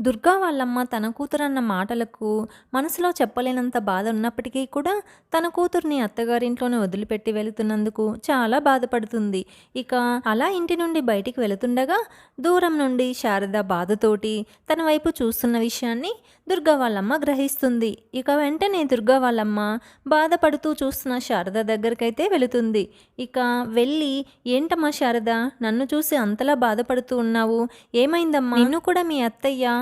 దుర్గా వాళ్ళమ్మ తన కూతురన్న మాటలకు మనసులో చెప్పలేనంత బాధ ఉన్నప్పటికీ కూడా తన కూతుర్ని అత్తగారింట్లోనే వదిలిపెట్టి వెళుతున్నందుకు చాలా బాధపడుతుంది. ఇక అలా ఇంటి నుండి బయటికి వెళుతుండగా దూరం నుండి శారద బాధతోటి తన వైపు చూస్తున్న విషయాన్ని దుర్గా వాళ్ళమ్మ గ్రహిస్తుంది. ఇక వెంటనే దుర్గా వాళ్ళమ్మ బాధపడుతూ చూస్తున్న శారద దగ్గరకైతే వెళుతుంది. ఇక వెళ్ళి ఏంటమ్మా శారద నన్ను చూసి అంతలా బాధపడుతూ ఉన్నావు? ఏమైందమ్మా? నిన్ను కూడా మీ అత్తయ్య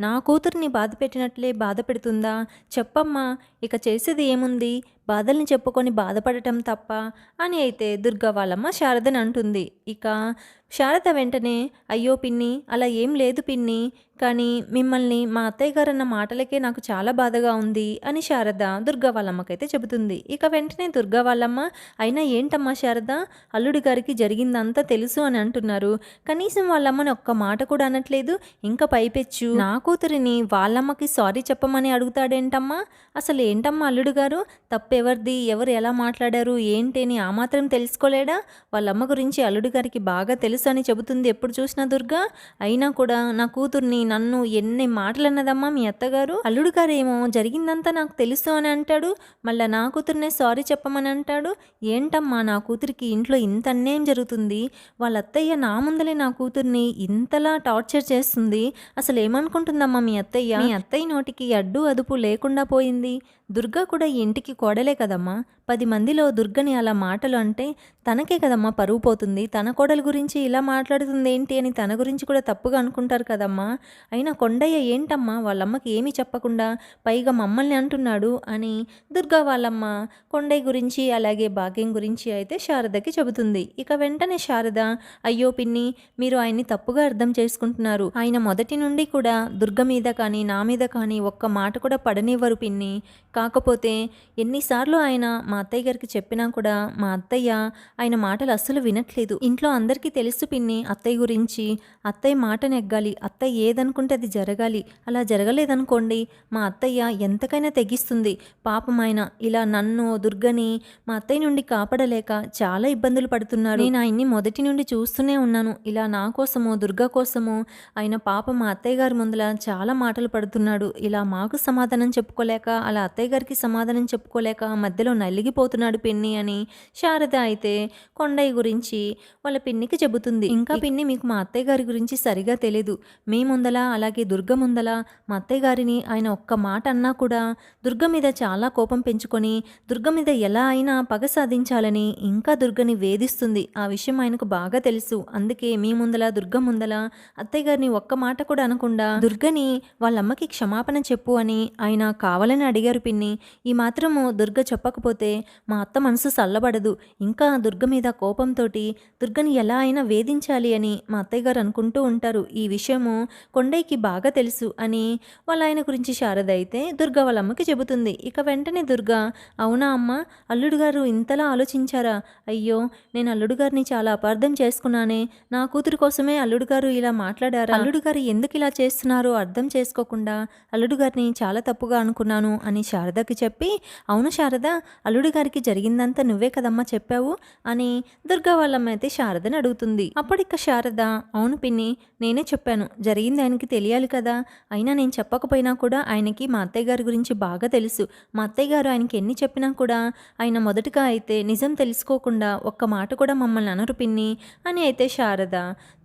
నా కూతుర్ని బాధ పెట్టినట్లే బాధ పెడుతుందా చెప్పమ్మా ఇక చేసేది ఏముంది? బాధల్ని చెప్పుకొని బాధపడటం తప్ప అని అయితే దుర్గా వాళ్ళమ్మ శారదని అంటుంది. ఇక శారద వెంటనే అయ్యో పిన్ని అలా ఏం లేదు పిన్ని కానీ మిమ్మల్ని మా అత్తయ్య గారు అన్న మాటలకే నాకు చాలా బాధగా ఉంది అని శారద దుర్గా వాళ్ళమ్మకైతే చెబుతుంది. ఇక వెంటనే దుర్గా వాళ్ళమ్మ అయినా ఏంటమ్మా శారద? అల్లుడి గారికి జరిగిందంతా తెలుసు అని అంటున్నారు. కనీసం వాళ్ళమ్మని ఒక్క మాట కూడా అనట్లేదు. ఇంకా పైపెచ్చు. నాకు కూతురిని వాళ్ళమ్మకి సారీ చెప్పమని అడుగుతాడేంటమ్మా? అసలు ఏంటమ్మా అల్లుడు గారు? తప్పెవరిది? ఎవరు ఎలా మాట్లాడారు? ఏంటి అని ఆ మాత్రం తెలుసుకోలేడా? వాళ్ళమ్మ గురించి అల్లుడు గారికి బాగా తెలుసు అని చెబుతుంది ఎప్పుడు చూసినా దుర్గా. అయినా కూడా నా కూతుర్ని నన్ను ఎన్ని మాటలన్నదమ్మా మీ అత్తగారు? అల్లుడు గారేమో జరిగిందంతా నాకు తెలుసు అని అంటాడు. మళ్ళీ నా కూతుర్నే సారీ చెప్పమని అంటాడు. ఏంటమ్మా నా కూతురికి ఇంట్లో ఇంత అన్యాయం జరుగుతుంది? వాళ్ళ అత్తయ్య నా ముందలే నా కూతుర్ని ఇంతలా టార్చర్ చేస్తుంది. అసలు ఏమనుకుంటుందమ్మా మీ అత్తయ్య? మీ అత్తయ్య నోటికి అడ్డు అదుపు లేకుండా పోయింది. దుర్గా కూడా ఇంటికి కోడలే కదమ్మా. పది మందిలో దుర్గని అలా మాటలు అంటే తనకే కదమ్మా పరువు పోతుంది. తన కోడల గురించి ఇలా మాట్లాడుతుంది ఏంటి అని తన గురించి కూడా తప్పుగా అనుకుంటారు కదమ్మా. అయినా కొండయ్య ఏంటమ్మా? వాళ్ళమ్మకి ఏమీ చెప్పకుండా పైగా మమ్మల్ని అంటున్నాడు అని దుర్గా వాళ్ళమ్మ కొండయ్య గురించి అలాగే భాగ్యం గురించి అయితే శారదకి చెబుతుంది. ఇక వెంటనే శారద అయ్యో పిన్ని మీరు ఆయన్ని తప్పుగా అర్థం చేసుకుంటున్నారు. ఆయన మొదటి నుండి కూడా దుర్గ మీద కానీ నా మీద కానీ ఒక్క మాట కూడా పడనివ్వరు పిన్ని. కాకపోతే ఎన్నిసార్లు ఆయన మా అత్తయ్య గారికి చెప్పినా కూడా మా అత్తయ్య ఆయన మాటలు అస్సలు వినట్లేదు. ఇంట్లో అందరికీ తెలుసు పిన్ని అత్తయ్య గురించి. అత్తయ్య మాట నెగ్గాలి. అత్తయ్య ఏదనుకుంటే అది జరగాలి. అలా జరగలేదనుకోండి మా అత్తయ్య ఎంతకైనా తెగిస్తుంది. పాపం ఆయన ఇలా నన్ను దుర్గని మా అత్తయ్య నుండి కాపాడలేక చాలా ఇబ్బందులు పడుతున్నారు నేను ఆయన్ని మొదటి నుండి చూస్తూనే ఉన్నాను. ఇలా నా కోసమో దుర్గ కోసమో ఆయన పాప మా అత్తయ్య గారి ముందల చాలా మాటలు పడుతున్నాడు. ఇలా మాకు సమాధానం చెప్పుకోలేక అలా అత్తయ్య గారికి సమాధానం చెప్పుకోలేక మధ్యలో నలిగిపోతున్నాడు పిన్ని అని శారద అయితే కొండయ్య గురించి వాళ్ళ పిన్నికి చెబుతుంది. ఇంకా పిన్ని మీకు మా అత్తయ్య గారి గురించి సరిగా తెలీదు. మీ ముందల అలాగే దుర్గ ముందల మా అత్తయ్య గారిని ఆయన ఒక్క మాట అన్నా కూడా దుర్గ మీద చాలా కోపం పెంచుకొని దుర్గ మీద ఎలా అయినా పగ సాధించాలని ఇంకా దుర్గని వేధిస్తుంది. ఆ విషయం ఆయనకు బాగా తెలుసు. అందుకే మీ ముందల దుర్గ ముందల అత్తయ్య గారిని ఒక్క మాట కూడా అనకుండా దుర్గని వాళ్ళమ్మకి క్షమాపణ చెప్పు అని ఆయన కావాలని అడిగారు పిన్ని. ఈ మాత్రము దుర్గ చెప్పకపోతే మా అత్త మనసు చల్లబడదు. ఇంకా దుర్గ దుర్గ మీద కోపంతోటి దుర్గని ఎలా అయినా వేధించాలి అని మా అత్తయ్య గారు అనుకుంటూ ఉంటారు. ఈ విషయము కొండయ్యకి బాగా తెలుసు అని వాళ్ళ ఆయన గురించి శారద అయితే దుర్గ వాళ్ళ అమ్మకి చెబుతుంది. ఇక వెంటనే దుర్గ అవునా అమ్మ? అల్లుడు గారు ఇంతలా ఆలోచించారా? అయ్యో నేను అల్లుడు గారిని చాలా అపార్థం చేసుకున్నానే. నా కూతురు కోసమే అల్లుడు గారు ఇలా మాట్లాడారా? అల్లుడు గారు ఎందుకు ఇలా చేస్తున్నారో అర్థం చేసుకోకుండా అల్లుడు గారిని చాలా తప్పుగా అనుకున్నాను అని శారదకి చెప్పి అవును శారద అల్లుడు గారికి జరిగిందంతా నువ్వే కదమ్మా చెప్పావు. అని దుర్గా వాళ్ళమ్మ అయితే శారదని అడుగుతుంది. అప్పటిక శారద అవును పిన్ని నేనే చెప్పాను. జరిగింది ఆయనకి తెలియాలి కదా. అయినా నేను చెప్పకపోయినా కూడా ఆయనకి మా అత్తయ్య గారి గురించి బాగా తెలుసు. మా అత్తయ్య గారు ఆయనకి ఎన్ని చెప్పినా కూడా ఆయన మొదటగా అయితే నిజం తెలుసుకోకుండా ఒక్క మాట కూడా మమ్మల్ని అనరు పిన్ని అని అయితే శారద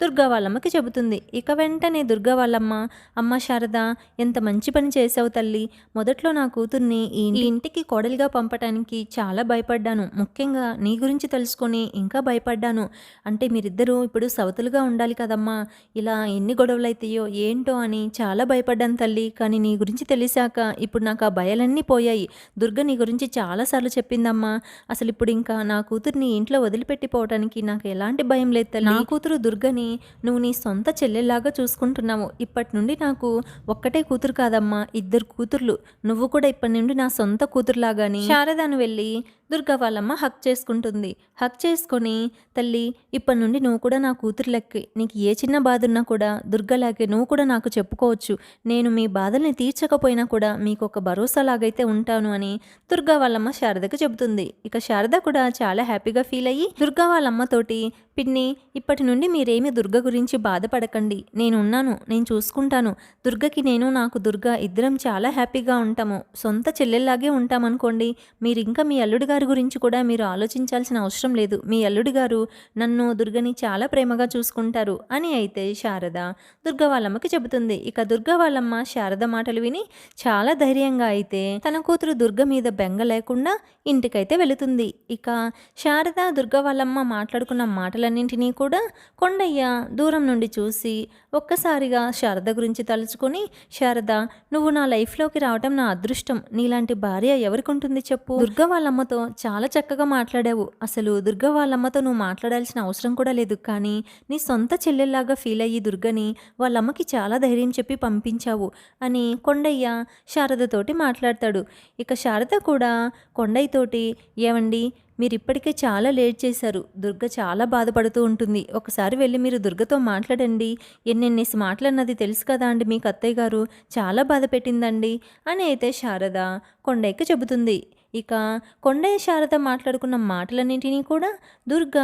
దుర్గా వాళ్ళమ్మకి చెబుతుంది. ఇక వెంటనే దుర్గా వాళ్ళమ్మ అమ్మ శారద ఎంత మంచి పని చేసావు తల్లి. మొదట్లో నా కూతుర్ని ఈ ఇంటికి కోడలిగా పంపటానికి చాలా భయపడ్డాను. ముఖ్యంగా నీ గురించి తెలుసుకొని ఇంకా భయపడ్డాను. అంటే మీరిద్దరూ ఇప్పుడు సవతులుగా ఉండాలి కదమ్మా. ఇలా ఎన్ని గొడవలు అవుతాయో ఏంటో అని చాలా భయపడ్డాను తల్లి. కానీ నీ గురించి తెలిసాక ఇప్పుడు నాకు ఆ భయాలన్నీ పోయాయి. దుర్గ నీ గురించి చాలాసార్లు చెప్పిందమ్మా. అసలు ఇప్పుడు ఇంకా నా కూతుర్ని ఇంట్లో వదిలిపెట్టిపోవటానికి నాకు ఎలాంటి భయం లేదు తల్లి. నా కూతురు దుర్గని నువ్వు నీ సొంత చెల్లెల్లాగా చూసుకుంటున్నావు. ఇప్పటి నుండి నాకు ఒక్కటే కూతురు కాదమ్మా. ఇద్దరు కూతుర్లు. నువ్వు కూడా ఇప్పటి నుండి నా సొంత కూతురులాగాని. శారదాను వెళ్ళి దుర్గా వాళ్ళమ్మ హక్ చేసుకుంటుంది. హక్ చేసుకొని తల్లి ఇప్పటి నుండి నువ్వు కూడా నా కూతురు లెక్క. నీకు ఏ చిన్న బాధ ఉన్నా కూడా దుర్గలాగే నువ్వు కూడా నాకు చెప్పుకోవచ్చు. నేను మీ బాధల్ని తీర్చకపోయినా కూడా మీకు ఒక భరోసాలాగైతే ఉంటాను అని దుర్గా వాళ్ళమ్మ శారదకు చెబుతుంది. ఇక శారద కూడా చాలా హ్యాపీగా ఫీల్ అయ్యి దుర్గా వాళ్ళమ్మతోటి పిన్ని ఇప్పటి నుండి మీరేమి దుర్గ గురించి బాధపడకండి. నేను ఉన్నాను నేను చూసుకుంటాను. దుర్గకి నేను నాకు దుర్గ ఇద్దరం చాలా హ్యాపీగా ఉంటాము. సొంత చెల్లెల్లాగే ఉంటామనుకోండి మీరు ఇంకా మీ అల్లుడి గారి గురించి కూడా మీరు ఆలోచించాల్సిన అవసరం లేదు. మీ అల్లుడి గారు నన్ను దుర్గని చాలా ప్రేమగా చూసుకుంటారు అని అయితే శారద దుర్గ వాళ్ళమ్మకి చెబుతుంది. ఇక దుర్గ వాళ్ళమ్మ శారద మాటలు విని చాలా ధైర్యంగా అయితే తన కూతురు దుర్గ మీద బెంగ లేకుండా ఇంటికైతే వెళుతుంది. ఇక శారద దుర్గ వాళ్ళమ్మ మాట్లాడుకున్న మాటలన్నింటినీ కూడా కొండయ్య దూరం నుండి చూసి ఒక్కసారిగా శారద గురించి తలుచుకొని శారద నువ్వు నా లైఫ్లోకి రావటం నా అదృష్టం. నీలాంటి భార్య ఎవరికి ఉంటుంది చెప్పు దుర్గ వాళ్ళమ్మతో చాలా చక్కగా మాట్లాడావు. అసలు దుర్గ వాళ్ళమ్మతో నువ్వు మాట్లాడాల్సిన అవసరం కూడా లేదు. కానీ నీ సొంత చెల్లెల్లాగా ఫీల్ అయ్యి దుర్గని వాళ్ళమ్మకి చాలా ధైర్యం చెప్పి పంపించావు అని కొండయ్య శారదతోటి మాట్లాడతాడు. ఇక శారద కూడా కొండయ్యతోటి ఏమండి మీరు ఇప్పటికే చాలా లేట్ చేశారు. దుర్గ చాలా బాధపడుతూ ఉంటుంది. ఒకసారి వెళ్ళి మీరు దుర్గతో మాట్లాడండి. ఎన్నెన్నేసి మాట్లాడినది తెలుసు కదా అండి మీకు అత్తయ్య గారు. చాలా బాధ పెట్టిందండి. అని అయితే శారద కొండయ్యకి చెబుతుంది. ఇక కొండయ్య శారద మాట్లాడుకున్న మాటలన్నింటినీ కూడా దుర్గ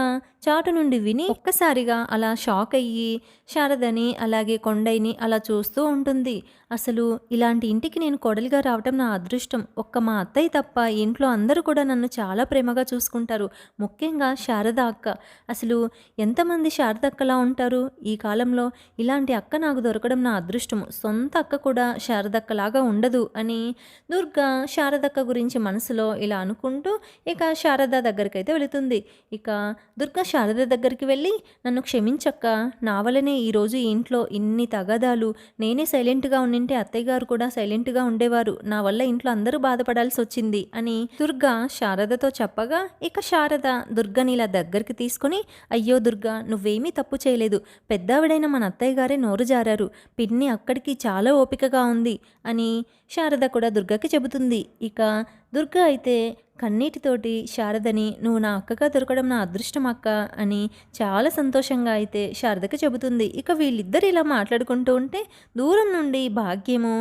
చాటు నుండి విని ఒక్కసారిగా అలా షాక్ అయ్యి శారదని అలాగే కొండయ్యని అలా చూస్తూ ఉంటుంది. అసలు ఇలాంటి ఇంటికి నేను కొడలిగా రావటం నా అదృష్టం. ఒక్క మా అత్తయ్య తప్ప ఇంట్లో అందరూ కూడా నన్ను చాలా ప్రేమగా చూసుకుంటారు. ముఖ్యంగా శారద అక్క. అసలు ఎంతమంది శారద అక్కలా ఉంటారు? ఈ కాలంలో ఇలాంటి అక్క నాకు దొరకడం నా అదృష్టం సొంత అక్క కూడా శారదక్కలాగా ఉండదు అని దుర్గా శారదక్క గురించి మనసులో ఇలా అనుకుంటూ ఇక శారద దగ్గరికి అయితే వెళుతుంది. ఇక దుర్గా శారద దగ్గరికి వెళ్ళి నన్ను క్షమించక్క. నా వలనే ఈరోజు ఈ ఇంట్లో ఇన్ని తగాదాలు. నేనే సైలెంట్గా ఏంటి అత్తయ్య గారు కూడా సైలెంట్గా ఉండేవారు. నా వల్ల ఇంట్లో అందరూ బాధపడాల్సి వచ్చింది అని దుర్గా శారదతో చెప్పగా ఇక శారద దుర్గని ఇలా దగ్గరికి తీసుకుని అయ్యో దుర్గా నువ్వేమీ తప్పు చేయలేదు. పెద్దావిడైన మన అత్తయ్య గారే నోరు జారారు. పిన్ని అక్కడికి చాలా ఓపికగా ఉంది అని శారద కూడా దుర్గకి చెబుతుంది. ఇక దుర్గ అయితే కన్నీటితోటి శారదని నువ్వు నా అక్కగా దొరకడం నా అదృష్టం అక్క అని చాలా సంతోషంగా అయితే శారదకి చెబుతుంది. ఇక వీళ్ళిద్దరు ఇలా మాట్లాడుకుంటూ ఉంటే దూరం నుండి భాగ్యము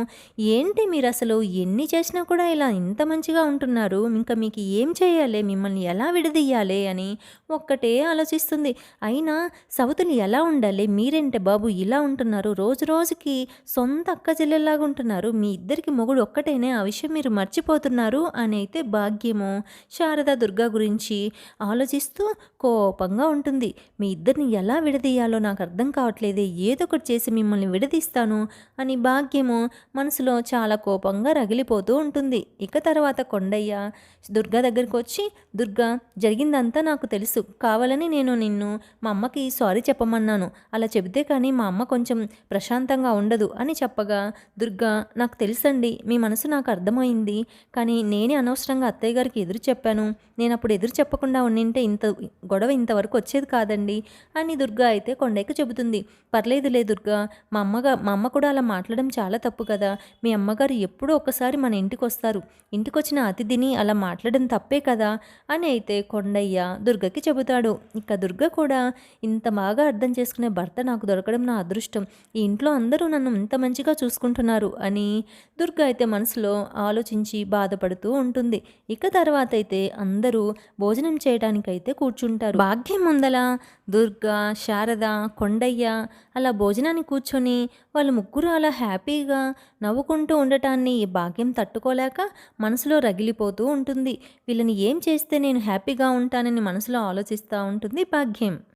ఏంటి మీరు అసలు ఎన్ని చేసినా కూడా ఇలా ఇంత మంచిగా ఉంటున్నారు? ఇంకా మీకు ఏం చేయాలి? మిమ్మల్ని ఎలా విడదీయాలి? అని ఒక్కటే ఆలోచిస్తుంది. అయినా సవతులు ఎలా ఉండాలి? మీరేంటే బాబు ఇలా ఉంటున్నారు? రోజు రోజుకి సొంత అక్క చెల్లెల్లాగా ఉంటున్నారు. మీ ఇద్దరికి మొగుడు ఒక్కటేనే. ఆ విషయం మీరు మర్చిపోతున్నారు అని అయితే భాగ్యము శారద దుర్గా గురించి ఆలోచిస్తూ కోపంగా ఉంటుంది. మీ ఇద్దరిని ఎలా విడదీయాలో నాకు అర్థం కావట్లేదే ఏదో ఒకటి చేసి మిమ్మల్ని విడదీస్తాను అని భాగ్యము మనసులో చాలా కోపంగా రగిలిపోతూ ఉంటుంది. ఇక తర్వాత కొండయ్య దుర్గా దగ్గరికి వచ్చి దుర్గా జరిగిందంతా నాకు తెలుసు. కావాలని నేను నిన్ను మా అమ్మకి సారీ చెప్పమన్నాను. అలా చెబితే కానీ మా అమ్మ కొంచెం ప్రశాంతంగా ఉండదు అని చెప్పగా దుర్గా నాకు తెలుసండి మీ మనసు నాకు అర్థమైంది. కానీ నేనే అనవసరంగా అత్తయ్య గారికి ఎదురు చెప్పాను. నేను అప్పుడు ఎదురు చెప్పకుండా ఉండింటే ఇంత గొడవ ఇంతవరకు వచ్చేది కాదండి అని దుర్గా అయితే కొండైకి చెబుతుంది. పర్లేదులే దుర్గా మా అమ్మగా మా అమ్మ కూడా అలా మాట్లాడడం చాలా తప్పు కదా. మీ అమ్మగారు ఎప్పుడూ ఒకసారి మన ఇంటికి వస్తారు ఇంటికి వచ్చిన అతిథిని అలా మాట్లాడడం తప్పే కదా అని అయితే కొండయ్య దుర్గకి చెబుతాడు. ఇక దుర్గ కూడా ఇంత బాగా అర్థం చేసుకునే భర్త నాకు దొరకడం నా అదృష్టం. ఈ ఇంట్లో అందరూ నన్ను ఇంత మంచిగా చూసుకుంటున్నారు అని దుర్గ అయితే మనసులో ఆలోచించి బాధపడుతూ ఉంటుంది. ఇక తర్వాత అయితే అందరూ భోజనం చేయడానికైతే కూర్చుంటారు. భాగ్యం ముందల దుర్గా శారద కొండయ్య అలా భోజనాన్ని కూర్చొని వాళ్ళు ముగ్గురు అలా హ్యాపీగా నవ్వుకుంటూ ఉండటాన్ని ఈ భాగ్యం తట్టుకోలేక మనసులో రగిలిపోతూ ఉంటుంది. వీళ్ళని ఏం చేస్తే నేను హ్యాపీగా ఉంటానని మనసులో ఆలోచిస్తూ ఉంటుంది భాగ్యం.